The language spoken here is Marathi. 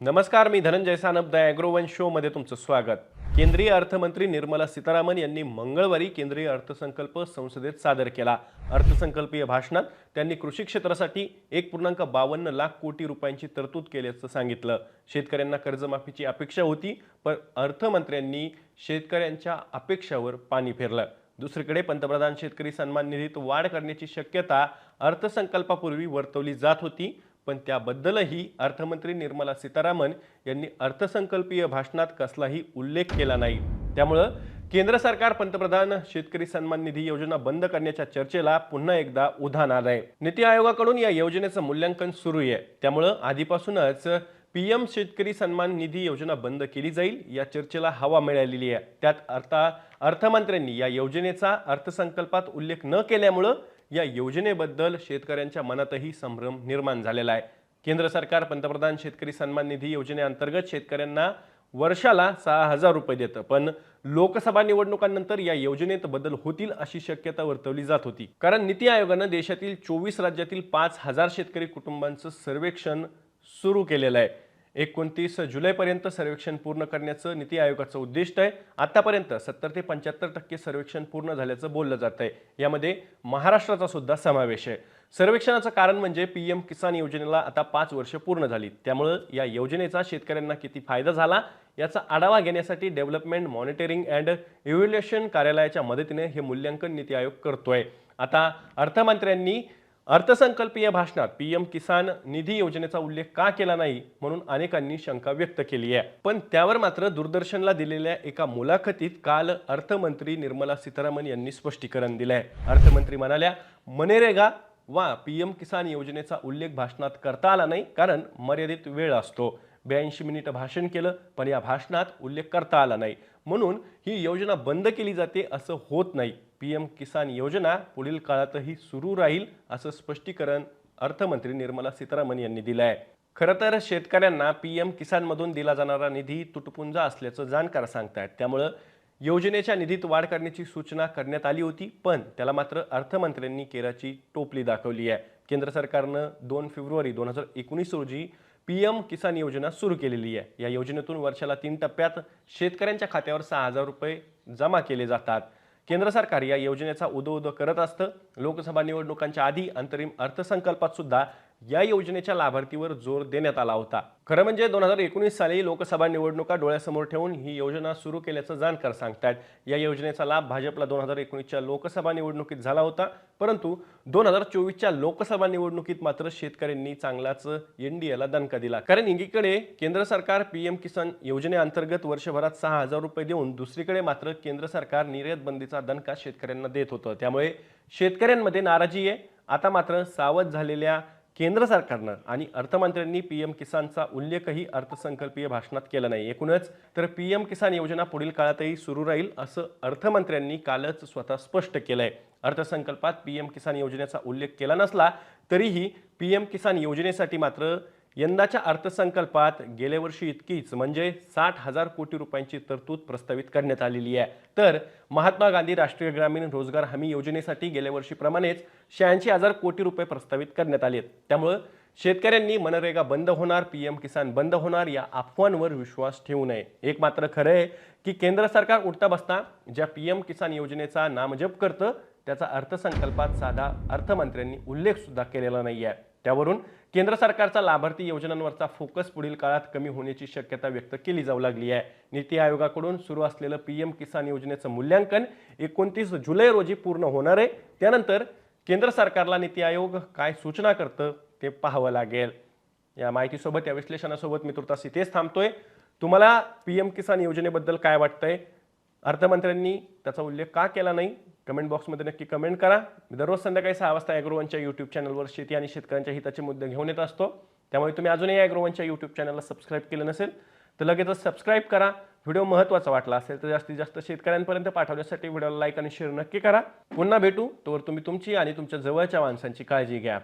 नमस्कार मी धनंजय सानप द ॲग्रोवन शोमध्ये तुमचं स्वागत. केंद्रीय अर्थमंत्री निर्मला सीतारामन यांनी मंगळवारी केंद्रीय अर्थसंकल्प संसदेत सादर केला. अर्थसंकल्पीय भाषणात त्यांनी कृषी क्षेत्रासाठी एक पूर्णांक बावन्न लाख कोटी रुपयांची तरतूद केल्याचं सांगितलं. शेतकऱ्यांना कर्जमाफीची अपेक्षा होती पण अर्थमंत्र्यांनी शेतकऱ्यांच्या अपेक्षावर पाणी फेरलं. दुसरीकडे पंतप्रधान शेतकरी सन्मान निधीत वाढ करण्याची शक्यता अर्थसंकल्पापूर्वी वर्तवली जात होती. पण त्याबद्दलही अर्थमंत्री निर्मला सीतारामन यांनी अर्थसंकल्पीय भाषणात कसलाही उल्लेख केला नाही. त्यामुळं केंद्र सरकार पंतप्रधान शेतकरी सन्मान निधी योजना बंद करण्याच्या चर्चेला पुन्हा एकदा उधाण आहे नीती आयोगाकडून या योजनेचं मूल्यांकन सुरू आहे. त्यामुळं आधीपासूनच पीएम शेतकरी सन्मान निधी योजना बंद केली जाईल या चर्चेला हवा मिळालेली आहे. त्यात अर्था अर्थमंत्र्यांनी या योजनेचा अर्थसंकल्पात उल्लेख न केल्यामुळं या योजनेबद्दल शेतकऱ्यांच्या मनातही संभ्रम निर्माण झालेला आहे. केंद्र सरकार पंतप्रधान शेतकरी सन्मान निधी योजनेअंतर्गत शेतकऱ्यांना वर्षाला सहा हजार रुपये देतं पण लोकसभा निवडणुकांनंतर या योजनेत बदल होतील अशी शक्यता वर्तवली जात होती. कारण नीती आयोगानं देशातील चोवीस राज्यातील पाच हजार शेतकरी कुटुंबांचं सर्वेक्षण सुरू केलेलं आहे. एकोणतीस जुलैपर्यंत सर्वेक्षण पूर्ण करण्याचं नीती आयोगाचं उद्दिष्ट आहे. आतापर्यंत सत्तर ते पंच्याहत्तर टक्के सर्वेक्षण पूर्ण झाल्याचं बोललं जात आहे. यामध्ये महाराष्ट्राचा सुद्धा समावेश आहे. सर्वेक्षणाचं कारण म्हणजे पी एम किसान योजनेला आता पाच वर्ष पूर्ण झाली. त्यामुळं या योजनेचा शेतकऱ्यांना किती फायदा झाला याचा आढावा घेण्यासाठी डेव्हलपमेंट मॉनिटरिंग अँड इव्हॅल्युएशन कार्यालयाच्या मदतीने हे मूल्यांकन नीती आयोग करतोय. आता अर्थमंत्र्यांनी अर्थसंकल्पीय भाषणात पीएम किसान निधी योजनेचा उल्लेख का केला नाही म्हणून अनेकांनी शंका व्यक्त केली आहे. पण त्यावर मात्र दूरदर्शनला दिलेल्या एका मुलाखतीत काल अर्थमंत्री निर्मला सीतारामन यांनी स्पष्टीकरण दिलंय. अर्थमंत्री म्हणाल्या मनरेगा वा पीएम किसान योजनेचा उल्लेख भाषणात करता आला नाही कारण मर्यादित वेळ असतो. ब्याऐंशी मिनिटं भाषण केलं पण या भाषणात उल्लेख करता आला नाही. म्हणून ही योजना बंद केली जाते असं होत नाही. पी एम किसान योजना पुढील काळातही सुरू राहील असं स्पष्टीकरण अर्थमंत्री निर्मला सीतारामन यांनी दिलं आहे खरं तर शेतकऱ्यांना पी एम किसानमधून दिला जाणारा निधी तुटपुंजा असल्याचं जाणकार सांगतायत. त्यामुळं योजनेच्या निधीत वाढ करण्याची सूचना करण्यात आली होती पण त्याला मात्र अर्थमंत्र्यांनी केराची टोपली दाखवली आहे. केंद्र सरकारनं दोन फेब्रुवारी दोन हजार एकोणीस रोजी पी एम किसान योजना सुरू केलेली आहे. या योजनेतून वर्षाला तीन टप्प्यात शेतकऱ्यांच्या खात्यावर सहा हजार रुपये जमा केले जातात. केंद्र सरकार या योजनेचा उदो उदो करत असतं. लोकसभा निवडणुकांच्या आधी अंतरिम अर्थसंकल्पात सुद्धा या योजनेच्या लाभार्थीवर जोर देण्यात आला होता. खरं म्हणजे दोन हजार एकोणीस साली लोकसभा निवडणुका डोळ्यासमोर ठेवून ही योजना सुरू केल्याचं जाणकार सांगतात. या योजनेचा लाभ भाजपला दोन हजार एकोणीसच्या लोकसभा निवडणुकीत झाला होता. परंतु दोन हजार चोवीसच्या लोकसभा निवडणुकीत मात्र शेतकऱ्यांनी चांगलाच एनडीएला दणका दिला. कारण एकीकडे केंद्र सरकार पीएम किसान योजनेअंतर्गत वर्षभरात सहा हजार रुपये देऊन दुसरीकडे मात्र केंद्र सरकार निर्यात बंदीचा दणका शेतकऱ्यांना देत होतं. त्यामुळे शेतकऱ्यांमध्ये नाराजी आहे. आता मात्र सावध झालेल्या केंद्र सरकारनं आणि अर्थमंत्र्यांनी पी एम किसानचा उल्लेखही अर्थसंकल्पीय भाषणात केला नाही. एकूणच तर पी एम किसान योजना पुढील काळातही सुरू राहील असं अर्थमंत्र्यांनी कालच स्वतः स्पष्ट केलं आहे अर्थसंकल्पात पी एम किसान योजनेचा उल्लेख केला नसला तरीही पी एम किसान योजनेसाठी मात्र यंदाच्या अर्थसंकल्पात गेल्या वर्षी इतकीच म्हणजे साठ हजार कोटी रुपयांची तरतूद प्रस्तावित करण्यात आलेली आहे. तर महात्मा गांधी राष्ट्रीय ग्रामीण रोजगार हमी योजनेसाठी गेल्या वर्षीप्रमाणेच शहाऐंशी हजार कोटी रुपये प्रस्तावित करण्यात आले आहेत त्यामुळं शेतकऱ्यांनी मनरेगा बंद होणार पी एम किसान बंद होणार या अफवांवर विश्वास ठेवू नये. एक मात्र खरं आहे की केंद्र सरकार उठता बसता ज्या पी एम किसान योजनेचा नामजप करतं त्याचा अर्थसंकल्पात साधा अर्थमंत्र्यांनी उल्लेख सुद्धा केलेला नाही आहे त्यावरून केंद्र सरकारचा लाभार्थी योजनांवरचा फोकस पुढील काळात कमी होण्याची शक्यता व्यक्त केली जाऊ लागली आहे. नीती आयोगाकडून सुरू असलेलं पी एम किसान योजनेचं मूल्यांकन एकोणतीस जुलै रोजी पूर्ण होणार आहे. त्यानंतर केंद्र सरकारला नीती आयोग काय सूचना करतं ते पाहावं लागेल. या माहितीसोबत या विश्लेषणासोबत मी तुर्तास इथेच थांबतोय. तुम्हाला पी एम किसान योजनेबद्दल काय वाटतंय? अर्थमंत्र्यांनी त्याचा उल्लेख का केला नाही? कमेंट बॉक्समध्ये नक्की कमेंट करा. मी दररोज संध्याकाळी सहा वाजता ॲग्रोवनच्या यूट्यूब चॅनलवर शेती आणि शेतकऱ्यांच्या हिताचे मुद्दे घेऊन येत असतो. त्यामुळे तुम्ही अजूनही ॲग्रोवनच्या यूट्यूब चॅनलला सबस्क्राईब केलं नसेल तर लगेचच सबस्क्राईब करा. व्हिडिओ महत्त्वाचा वाटला असेल तर जास्तीत जास्त शेतकऱ्यांपर्यंत पाठवण्यासाठी व्हिडिओला लाईक आणि शेअर नक्की करा. पुन्हा भेटू. तोवर तुम्ही तुमची आणि तुमच्या जवळच्या माणसांची काळजी घ्या.